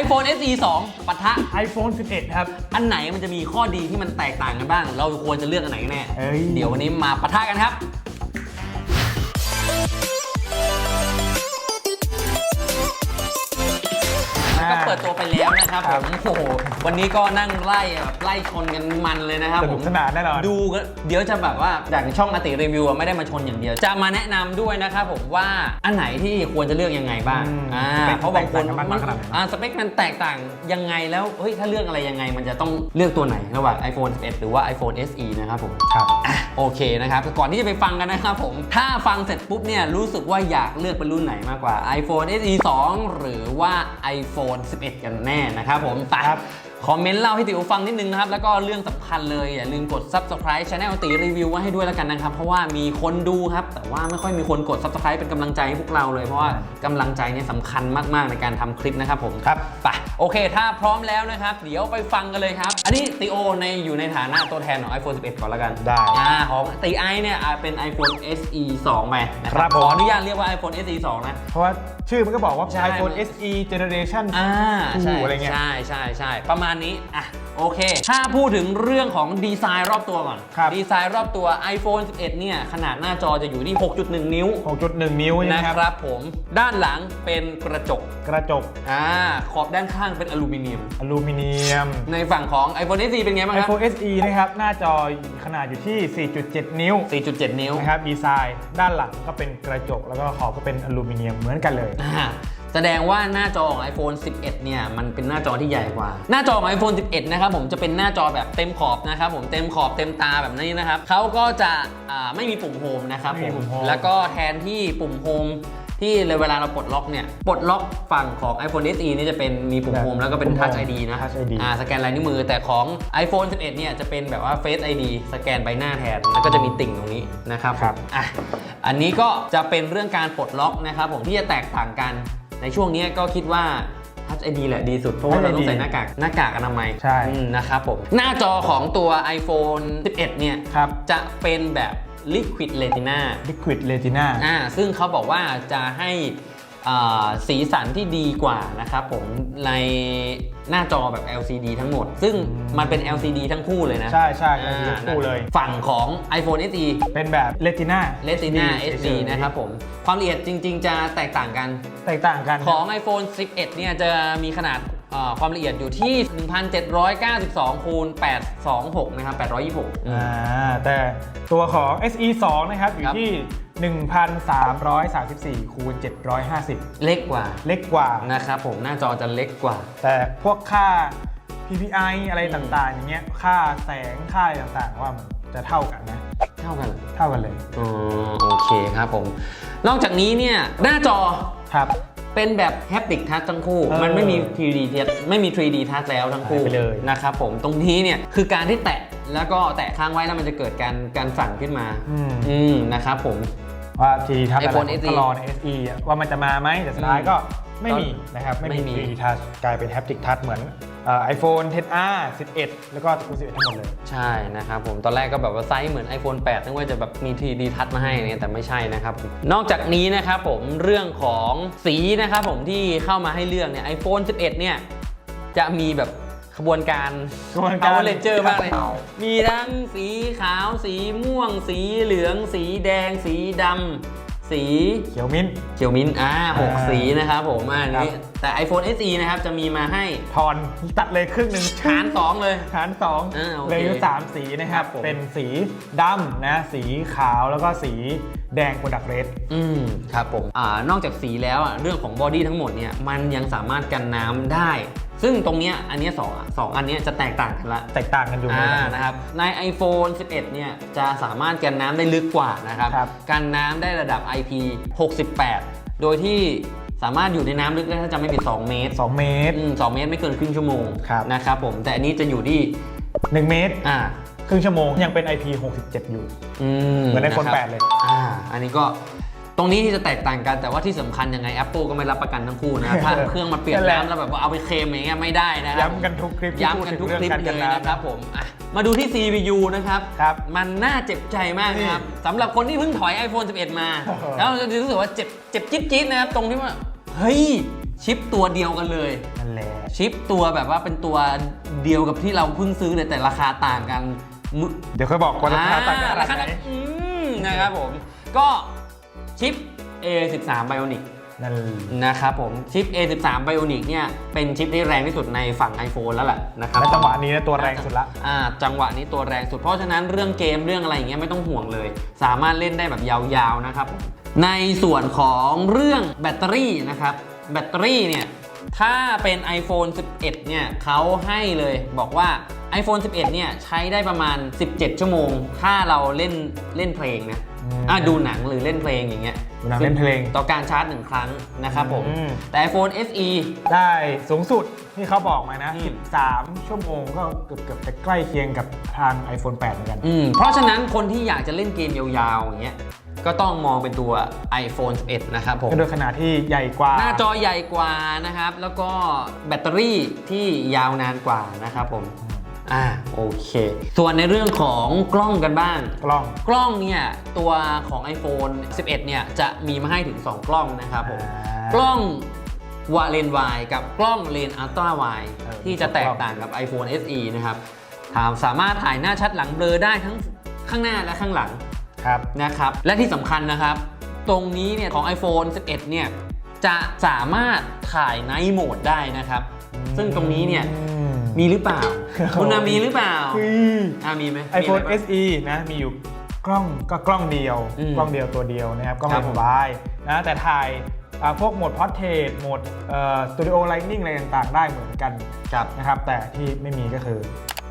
iPhone SE 2ปะทะ iPhone 11 ครับ อันไหนมันจะมีข้อดีที่มันแตกต่างกันบ้าง เราควรจะเลือกอันไหนกันแน่ เอ้ย เดี๋ยววันนี้มาปะทะกันครับ ก็เปิดตัวไปแล้วนะครับผมโอ้โหวันนี้ก็นั่งไล่แบบไล่ชนกันมันเลยนะครับสผนุมกสนานแน่นอน ดูกันเดี๋ยวจะแบบว่าจากช่องอาติรีวิวอะไม่ได้มาชนอย่างเดียว จะมาแนะนำด้วยนะครับผมว่าอันไหนที่ควรจะเลือกยังไงบ้างอืมอ่าสเปคเพราะบางคนแตกต่างกันมากขนาดไหน อ่าสเปคมันแตกต่างยังไงแล้วเฮ้ยถ้าเลือกอะไรยังไง มันจะต้องเลือกตัวไหนระหว่าง iPhone 11 หรือว่า iPhone SE นะครับผม ครับอะโอเคนะครับก่อนที่จะไปฟังกันนะครับผม ถ้าฟังเสร็จปุ๊บเนี่ยรู้สึกว่าอยากเลือกเป็นรุ่นไหนมากกว่า iPhone SE 2 หรือว่า iPhone 11กันแน่นะครับผมไปครับคอมเมนต์เล่าให้ติวฟังนิดนึงนะครับ แล้วก็เรื่องสำคัญเลย อย่าลืมกด subscribe channel ติรีวิวไว้ให้ด้วยแล้วกันนะครับ เพราะว่ามีคนดูครับ แต่ว่าไม่ค่อยมีคนกด subscribe เป็นกำลังใจให้พวกเราเลย เพราะว่ากำลังใจเนี่ยสำคัญมาก ๆ ในการทำคลิปนะครับผมครับไปโอเค ถ้าพร้อมแล้วนะครับ เดี๋ยวไปฟังกันเลยครับ อันนี้ติโอในอยู่ในฐานะตัวแทนของ iPhone 11 ก่อนแล้วกันได้อ่าของตีไอเนี่ยอ่าเป็น iPhone SE 2ไปนะคครัรับบผมขออนุญาตเรียกว่า iPhone SE 2นะเพราะว่า ชื่อมันก็บอกว่า ใช่ iPhone SE Generation อ่าใช่คู่อะไรเงี้ย ใช่ใช่ใช่ประมาณนี้อะโอเค ถ้าพูดถึงเรื่องของดีไซน์รอบตัวก่อน ครับ ดีไซน์รอบตัว iPhone 11 เนี่ย ขนาดหน้าจอจะอยู่ที่ 6.1 นิ้ว6.1 นิ้วใช่ไหมนะครับครับผมด้านหลังเป็นกระจกกระจกอ่าขอบด้านข้างเป็นอลูมิเนียม อลูมิเนียม ในฝั่งของ iPhone SE เป็นไงบ้างครับ iPhone SE นะครับ หน้าจอขนาดอยู่ที่ 4.7 นิ้ว4.7 นิ้ว นะครับ ดีไซน์ ด้านหลังก็เป็นกระจก แล้วก็ขอบก็เป็นอลูมิเนียมเหมือนกันเลยอ่าแสดงว่าหน้าจอของ iPhone 11 เนี่ย มันเป็นหน้าจอที่ใหญ่กว่า หน้าจอของ iPhone 11 นะครับผมจะเป็นหน้าจอแบบเต็มขอบนะครับผมเต็มขอบเต็มตาแบบนี้นะครับเขาก็จะอ่าไม่มีปุ่มโฮมนะครับไม่มีผมปุ่มโฮมแล้วก็แทนที่ปุ่มโฮม ที่เลยเวลาเราปลดล็อกเนี่ยปลดล็อกฝั่งของ iPhone SE นี่จะเป็นมีปุ่มโฮมแล้วก็เป็นปุ่ม Touch Home ID นะ Touch ID อ่าสแกนลายนิ้วมือแต่ของ iPhone 11 เนี่ยจะเป็นแบบว่า Face ID สแกนใบหน้าแทน แล้วก็จะมีติ่งตรงนี้นะครับครับอะอันนี้ก็จะเป็นเรื่องการปลดล็อกนะครับผมที่จะแตกต่างกันในช่วงนี้ก็คิดว่า Touch ID แหละดีสุดเพราะว่า Touch เราต้อง ID ใส่หน้ากากหน้ากากอนามัยใช่ อืมนะครับผมหน้าจอของตัว iPhone 11 เนี่ยครับ จะเป็นแบบ Liquid Retina Liquid Retina อ่าซึ่งเขาบอกว่าจะให้อ่าสีสันที่ดีกว่านะครับผมในหน้าจอแบบ LCD ทั้งหมด ซึ่งมันเป็น LCD ทั้งคู่เลยนะ ใช่ใช่อ่าทั้งคู่เลย ฝั่งของ iPhone SE เป็นแบบ Retina Retina HD SD นะครับผม ความละเอียดจริง ๆ จะแตกต่างกัน แตกต่างกัน ของ iPhone 11 เนี่ยจะมีขนาดเอ่อ ความละเอียดอยู่ที่ 1792คูณ826 นะครับ 826อืมอ่าแต่ตัวของ SE 2นะครับ อยู่ครับที่ 1,334คูณ750 เล็กกว่า เล็กกว่า นะครับผม หน้าจอจะเล็กกว่า แต่พวกค่า PPI อะไรต่างๆ อย่างเงี้ย ค่าแสง ค่าอะไรต่างๆ ว่ามันจะเท่ากันนะ เท่ากันเหรอเท่ากันเลย อ๋อ โอเคครับผม นอกจากนี้เนี่ย หน้าจอ ครับ เป็นแบบ Haptic Touch ทั้งคู่ เออมันไม่มี 3D Touch ไม่มี 3D Touch แล้วทั้งคู่หายไปเลย นะครับผมตรงนี้เนี่ยคือการที่แตะแล้วก็แตะค้างไว้แล้วมันจะเกิดการการสั่นขึ้นมา อืมอืมนะครับผม ว่าทีทัช iPhone อะไร SE ก็รอใน SE อะว่ามันจะมาไหมแต่สุดท้ายก็ ไม่มีนะครับ ไม่ไม่มีมี 3D Touch กลายเป็น Haptic Touch เหมือนไอโฟน 10R 11 แล้วก็ตระกูล11 ทั้งหมดเลย ใช่นะครับผม ตอนแรกก็แบบว่าไซส์เหมือน iPhone 8นึกว่าจะแบบมี 3D Touch มาให้เนี่ยแต่ไม่ใช่นะครับ นอกจากนี้นะครับผมเรื่องของสีนะครับผมที่เข้ามาให้เลือกเนี่ย iPhone 11 เนี่ย จะมีแบบขบวนการขบวนการเลนเจอร์มากเลย มีทั้งสีขาว สีม่วง สีเหลือง สีแดง สีดำ สีเขียวมิ้นท์เขียวมิ้นท์อ่าหกอ่าสีนะครับผมอันนี้ครับ แต่ iPhone SE นะครับจะมีมาให้ทอนตัดเลยครึ่งหนึ่งหารสองเลยหารสองอ่าโอเคเลยอยู่สามสีนะครับ ครับผม เป็นสีดำนะ สีขาวแล้วก็สีแดงโปรดักเรส อืมครับผมอ่านอกจากสีแล้วอะเรื่องของบอดี้ทั้งหมดเนี่ยมันยังสามารถกันน้ำได้ ซึ่งตรงเนี้ยอันเนี้ยสองสองอันเนี้ยจะแตกต่างกันละ แตกต่างกันอยู่อ่านะนะครับใน iPhone 11 เนี่ยจะสามารถกันน้ำได้ลึกกว่านะครับครับ กันน้ำได้ระดับ IP 68 โดยที่สามารถอยู่ในน้ำลึกได้ถ้าจำไม่ผิด2เมตร2เมตร อืม2เมตรไม่เกินครึ่งชั่วโมงครับ นะครับผมแต่อันนี้จะอยู่ที่1เมตร อ่าครึ่งชั่วโมงยังเป็น IP 67 อยู่ อืเหมือน iPhone ะครับ8เลย อ่าอันนี้ก็ ตรงนี้ที่จะแตกต่างกันแต่ว่าที่สำคัญยังไง Apple ก็ไม่รับประกันทั้งคู่นะถ้าเครื่องมาเปลี่ยนนั่นแหละน้ำแล้วแบบว่าเอาไปเคลมอย่างเงี้ยไม่ได้นะครับ ย้ำกันทุกคลิปที่พูดย้ำกันถึงทุกเรื่องคลิปการเลกันยน้ำนะครับผมอะมาดูที่ CPU นะครับ ครับ มันน่าเจ็บใจมากนะครับสำหรับคนที่เพิ่งถอย iPhone 11 มาโอ้โหแล้วจะรู้สึกว่าเจ็บเจ็บจี๊ดๆนะครับ ตรงที่ว่า เฮ้ย ชิปตัวเดียวกันเลย นั่นแหละ ชิปตัวแบบว่าเป็นตัวเดียวกับที่เราเพิ่งซื้อเลยแต่ราคาต่างกันมึเดี๋ยวค่อยบอกว่าราคาต่างกันอ่อะไรราคาไหนต่างอืมนะครับผม ก็ ชิป A13 Bionic นั่นนะครับผมชิป A13 Bionic เนี่ยเป็นชิปที่แรงที่สุดในฝั่ง iPhone แล้วแหละนะครับและจังหวะนี้นะตัวแรงสุดละอ่าจังหวะนี้ตัวแรงสุดเพราะฉะนั้นเรื่องเกมเรื่องอะไรอย่างเงี้ยไม่ต้องห่วงเลย สามารถเล่นได้แบบยาวๆนะครับในส่วนของเรื่องแบตเตอรี่นะครับแบตเตอรี่เนี่ยถ้าเป็น iPhone 11 เนี่ยเขาให้เลยบอกว่า iPhone 11 เนี่ยใช้ได้ประมาณ 17 ชั่วโมง ถ้าเราเล่นเล่นเพลงนะ อืมอะดูหนังหรือเล่นเพลงอย่างเงี้ยดูหนังเล่นเพลง ต่อการชาร์จหนึ่งครั้งนะครับผม อืม แต่ iPhone SE ได้สูงสุดที่เขาบอกมานะ อืม 13 ชั่วโมงก็เกือบเกือบจะใกล้เคียงกับทาง iPhone 8 เหมือนกัน อืมเพราะฉะนั้นคนที่อยากจะเล่นเกมยาวๆอย่างเงี้ยก็ต้องมองเป็นตัว iPhone 11 นะครับผม ก็โดยขนาดที่ใหญ่กว่า หน้าจอใหญ่กว่านะครับ แล้วก็แบตเตอรี่ที่ยาวนานกว่านะครับผม อ่าโอเค ส่วนในเรื่องของกล้องกันบ้าง กล้อง กล้องเนี่ยตัวของ iPhone 11 เนี่ยจะมีมาให้ถึง 2 กล้องนะครับผมอ่ากล้องวาเลนวายกับกล้องเลนอัลตร้าไวเออที่จะแตกต่างกับ iPhone SE นะครับถามสามารถถ่ายหน้าชัดหลังเบลอได้ทั้งข้างหน้าและข้างหลัง ครับ นะครับ และที่สำคัญนะครับ ตรงนี้เนี่ยของ iPhone 11 เนี่ย จะสามารถถ่ายไนท์โหมดได้นะครับ ซึ่งตรงนี้เนี่ย อืม มีหรือเปล่า คุณนามีหรือเปล่าคืออ่ามีไหมไอโฟนมีะไรบ้าง SE นะมีอยู่กล้องก็กล้องเดียวอืมกล้องเดียวตัวเดียวนะครับก็ครัไม่บผมสบายนะแต่ถ่ายอ่าพวกโหมดพอร์เทรตโหมดสตูดิโอไลนิ่งอะไรต่างๆ ได้เหมือนกันครับนะครับ แต่ที่ไม่มีก็คือ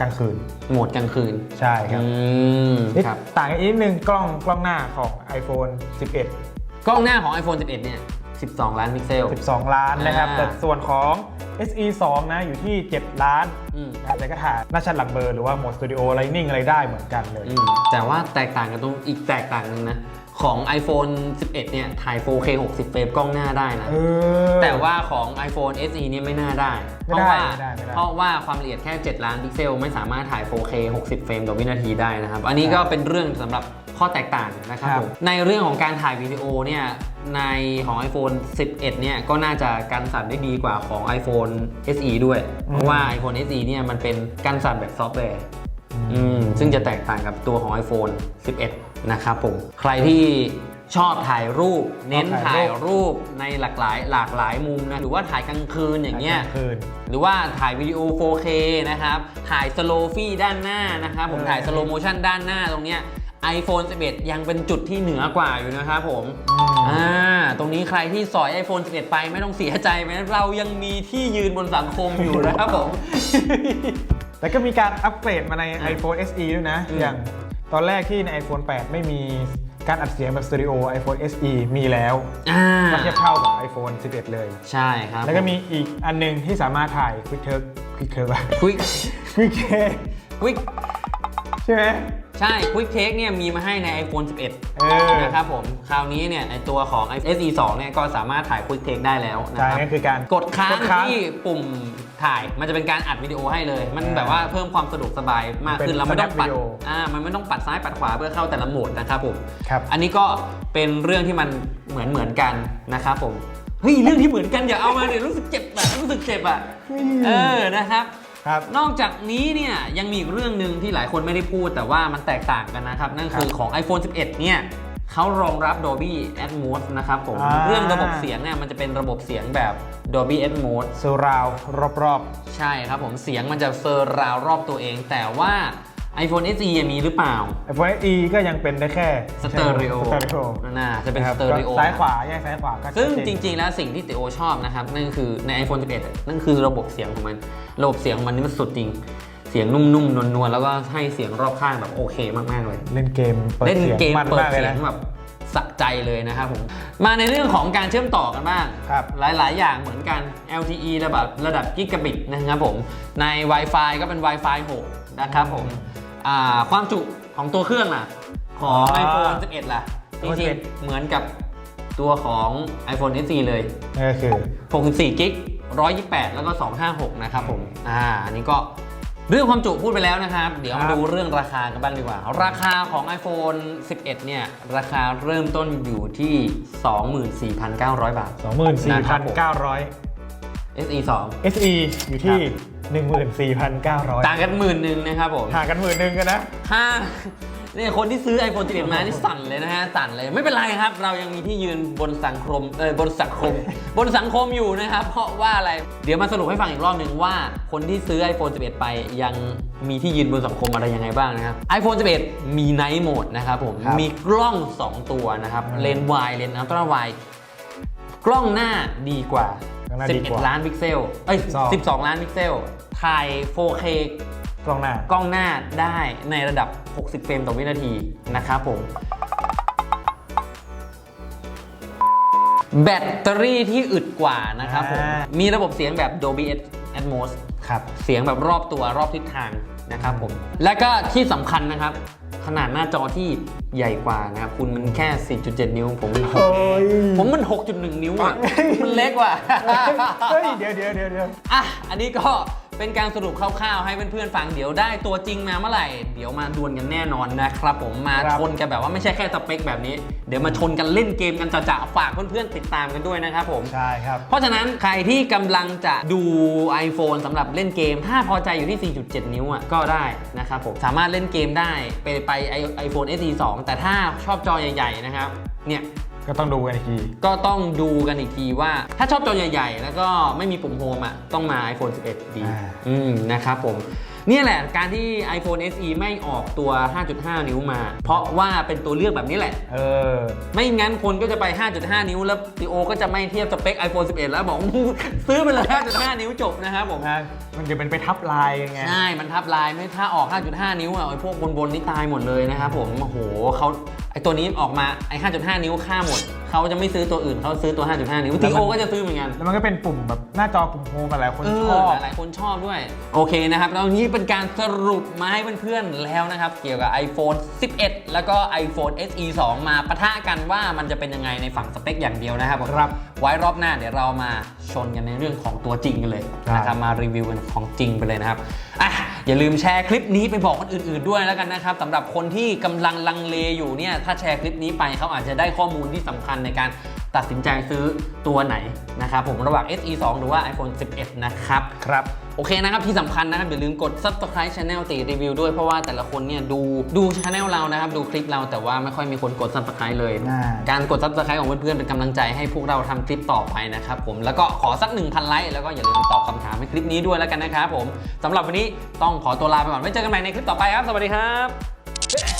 กลางคืน โหมดกลางคืน ใช่ครับอืมนิดครับต่างกันอีกนิดนึงกล้องกล้องหน้าของ iPhone 11 กล้องหน้าของ iPhone 11 เนี่ย 12 ล้านพิกเซล 12 ล้านนะครับ อ่า แต่ส่วนของ SE 2 นะอยู่ที่ 7 ล้านอืมนะแต่ก็ถ่ายหน้าชัดหลังเบอร์หรือว่าโหมดสตูดิโอไลนิ่งอะไรได้เหมือนกันเลย อืมแต่ว่าแตกต่างกันตรงอีกแตกต่างหนึงนะ ของ iPhone 11 เนี่ย ถ่าย 4K 60 เฟรมกล้องหน้าได้นะ เออ แต่ว่าของ iPhone SE เนี่ยไม่น่าได้ เพไม่ราะได้ว่าไม่ได้ไม่ได้ เพราะว่าความละเอียดแค่ 7 ล้านพิกเซล ไม่สามารถถ่าย 4K 60 เฟรมต่อวินาทีได้นะครับ อันนี้ก็เป็นเรื่องสำหรับข้อแตกต่างนะครับครับ ผมในเรื่องของการถ่ายวิดีโอเนี่ยในของ iPhone 11 เนี่ยก็น่าจะกันสั่นได้ดีกว่าของ iPhone SE ด้วย เพราะว่า iPhone SE เนี่ยมันเป็นกันสั่นแบบซอฟต์แวร์ อืมซึ่งจะแตกต่างกับตัวของ iPhone 11 นะครับผม ใครที่ชอบถ่ายรูป เน้นชอบถ่าถ่ายยรูปรูปในหลากหลายหลากหลายมุมนะหรือว่าถ่ายกลางคืนอย่างเงี้ยกลางคืนหรือว่าถ่ายวิดีโอ 4K นะครับ ถ่ายสโลฟี่ด้านหน้านะครับผมเออถ่ายสโลโมชันด้านหน้าตรงเนี้ย iPhone 11 ยังเป็นจุดที่เหนือกว่าอยู่นะครับผมอืมอ่าตรงนี้ใครที่สอย iPhone 11 ไปไม่ต้องเสียใจไปนะเรายังมีที่ยืนบนสังคมอยู่นะครับผม แต่ก็มีการอัปเกรดมาใน iPhone SE ด้วยนะอืมอย่างตอนแรกที่ใน iPhone 8 ไม่มีการอัดเสียงแบบสตูดิโอ iPhone SE มีแล้วอ่าก็เทียบเท่ากับ iPhone 11 เลย ใช่ครับแล้วก็มีอีกอันหนึงที่สามารถถ่าย Quick Take Quick Take อะ ควิก Quick Take ควิก ใช่ไหม ใช่ Quick Take เนี่ยมีมาให้ใน iPhone 11 เออ นะครับผม คราวนี้เนี่ยในตัวของ SE 2เนี่ยก็สามารถถ่าย Quick Take ได้แล้วนะใช่ครับ นั่นคือการ กดค้างกดค้างที่ปุ่มถ่าย มันจะเป็นการอัดวิดีโอให้เลย มันอ่าแบบว่าเพิ่มความสะดวกสบายมากขึ้น เป็นเราไม่ต้องปัด snap video อ่า มันไม่ต้องปัดซ้ายปัดขวาเพื่อเข้าแต่ละโหมดนะครับผม ครับ อันนี้ก็เป็นเรื่องที่มันเหมือนเหมือนกันนะครับผม เฮ้ย เรื่องที่เหมือนกันอย่าเอามาเดี๋ยวรู้สึกเจ็บอะรู้สึกเจ็บอะเออ นะครับ ครับ นอกจากนี้เนี่ยยังมีอีกเรื่องหนึ่งที่หลายคนไม่ได้พูดแต่ว่ามันแตกต่างกันนะครับ นั่นคือของ iPhone 11 เนี่ยเขารองรับ Dolby Atmos นะครับผม อ่า เรื่องระบบเสียงเนี่ยมันจะเป็นระบบเสียงแบบ Dolby Atmos สูราวรอบ ใช่ครับผมเสียงมันจะเซอร์ราวรอบตัวเอง แต่ว่า iPhone SE มีหรือเปล่าๆ iPhone SE ก็ยังเป็นได้แค่สเตอริโอสเตอริโอน่าจะเป็นคสรับเตอริโอก็ซ้ายขวาแยกซ้ายขวาก็ซึ่งชัดเนจริง ๆ แล้วสิ่งที่ติโอชอบนะครับ นั่นคือใน iPhone 11อะนั่นคือระบบเสียงของมัน ระบบเสียงของมันนี่มันสุดจริง เสียงนุ่มๆนวลๆแล้วก็ให้เสียงรอบข้างแบบโอเคมากๆเลย เล่นเกมปิดเล่นสียงเกมมันเปิดมากเลยเสียงนะแบบสะใจเลยนะครับผม มาในเรื่องของการเชื่อมต่อกันบ้างครับหลาย ๆ อย่างเหมือนกัน LTE ระดับระดับกิกะบิตนะครับผม ใน Wi-Fi ก็เป็น Wi-Fi 6 นะครับผม อ่าความจุของตัวเครื่องล่ะ ของอ่า iPhone 11 ล่ะจ iPhone ริงๆเหมือนกับตัวของ iPhone SE เลย นั่นก็คือ 64กิก128 แล้วก็ 256 นะครับผม อ่า อันนี้ก็เรื่องความจุพูดไปแล้วนะครับ เดี๋ยวครัมาบดูเรื่องราคากันบ้างดีกว่า ราคาของ iPhone 11 เนี่ย ราคาเริ่มต้นอยู่ที่ 24,900 บาทนะครับผม24,900 SE SE อยู่ที่ 14,900 2ต่างกันหมื่นหนึ่งนะครับผมห่างกันหมื่นหนึ่งกันนะถ้าเนี่ยคนที่ซื้อ iPhone 11 มานี่สั่นเลยนะฮะ สั่นเลยไม่เป็นไรครับ เรายังมีที่ยืนบนสังคมเออบนสังคม บนสังคมอยู่นะครับ เพราะว่าอะไร เดี๋ยวมาสรุปให้ฟังอีกรอบหนึ่งว่า คนที่ซื้อ iPhone 11 ไปยังมีที่ยืนบนสังคมอะไรยังไงบ้างนะครับ iPhone 11 มี Night Mode นะครับผมครับมีกล้อง 2 ตัวนะครับอืมเลนส์วายเลนส์อัลตร้าไวกล้องหน้าดีกว่า กล้องหน้าดีกว่า11 ล้านพิกเซล เอ้ย 12 12 ล้านพิกเซล ถ่าย 4K กล้องหน้า กล้องหน้าได้ในระดับ 60 เฟรมต่อวินาทีนะครับผม แบตเตอรี่ที่อึดกว่านะครับผม อ่า มีระบบเสียงแบบ Dolby Atmos ครับ เสียงแบบรอบตัวรอบทิศทางนะครับผม และก็ที่สำคัญนะครับ ขนาดหน้าจอที่ใหญ่กว่านะครับคุณมันแค่ 4.7 นิ้วผมโอ้ยผมมัน 6.1 นิ้วอะมันเล็กกว่าเฮ้ยเดี๋ยวเดี๋ยวเดี๋ยวเดี๋ยวอะอันนี้ก็ เป็นการสรุปคร่าวๆ ให้เพื่อนๆฟังเดี๋ยวได้ตัวจริงมาเมื่อไหร่ เดี๋ยวมาดวลกันแน่นอนนะครับผมมาครับ ชนกันแบบว่าไม่ใช่แค่สเปคแบบนี้ เดี๋ยวมาชนกันเล่นเกมกันจะๆฝากเพื่อนๆติดตามกันด้วยนะครับผม ใช่ครับ เพราะฉะนั้นใครที่กำลังจะดู iPhone สำหรับเล่นเกม ถ้าพอใจอยู่ที่ 4.7 นิ้วอะก็ได้นะครับผม สามารถเล่นเกมได้ไปไป iPhone SE 2แต่ถ้าชอบจอใหญ่ ๆ นะครับ เนี่ยก็ต้องดูกันอีกทีก็ต้องดูกันอีกทีว่า ถ้าชอบจอใหญ่ๆ แล้วก็ไม่มีปุ่มโฮมอะต้องมา iPhone 11 ดีอ่าอืมนะครับผมเนี่ยแหละการที่ iPhone SE ไม่ออกตัว 5.5 นิ้วมา เพราะว่าเป็นตัวเลือกแบบนี้แหละ เออ ไม่งั้นคนก็จะไป 5.5 นิ้ว แล้วตีโอก็จะไม่เทียบสเปค iPhone 11 แล้วบอก ซื้อไปเลย 5.5 นิ้วจบนะครับผมนะมันจะเป็นไปทับลายยังไง ใช่ มันทับลายไม่ถ้าออก 5.5 นิ้วอะไอ้พวกบนๆนี่ตายหมดเลยนะครับผม โอ้โหเขา ไอ้ตัวนี้ออกมาไอ้5.5 นิ้วค่าหมด เขาจะไม่ซื้อตัวอื่นเขาซื้อตัว 5.5 นิ้วแล้วตีมันโอก็จะซื้อเหมือนกัน แล้วมันก็เป็นปุ่มแบบหน้าจอปุ่มโฮมหลายคนเอชอบหลายๆคนชอบด้วย โอเคนะครับ แล้วนี้เป็นการสรุปมาให้เพื่อนๆแล้วนะครับ เกี่ยวกับ iPhone 11 แล้วก็ iPhone SE 2 มาปะทะกันว่ามันจะเป็นยังไงในฝั่งสเปคอย่างเดียวนะครับผมครับไว้รอบหน้าเดี๋ยวเรามาชนกันในเรื่องของตัวจริงกันเลยครับนะครับมารีวิวกันของจริงไปเลยนะครับอย่าลืมแชร์คลิปนี้ไปบอกคนอื่น ๆด้วยแล้วกันนะครับสำหรับคนที่กำลังลังเลอยู่เนี่ยถ้าแชร์คลิปนี้ไปเขาอาจจะได้ข้อมูลที่สำคัญในการ ตัดสินใจซื้อตัวไหนนะครับผมระหว่าง SE 2 หรือว่า iPhone 11 นะครับ ครับ โอเคนะครับ ที่สำคัญนะครับ อย่าลืมกด subscribe channel ตีรีวิวด้วยเพราะว่าแต่ละคนเนี่ยดูดู channel เรานะครับ ดูคลิปเราแต่ว่าไม่ค่อยมีคนกด subscribe เลย อ่า การกด subscribe ของเพื่อนๆเป็นกำลังใจให้พวกเราทำคลิปต่อไปนะครับผมแล้วก็ขอสัก 1,000 ไลค์แล้วก็อย่าลืมตอบคำถามในคลิปนี้ด้วยแล้วกันนะครับผมสำหรับวันนี้ต้องขอตัวลาไปก่อนไว้เจอกันใหม่ในคลิปต่อไปครับ สวัสดีครับ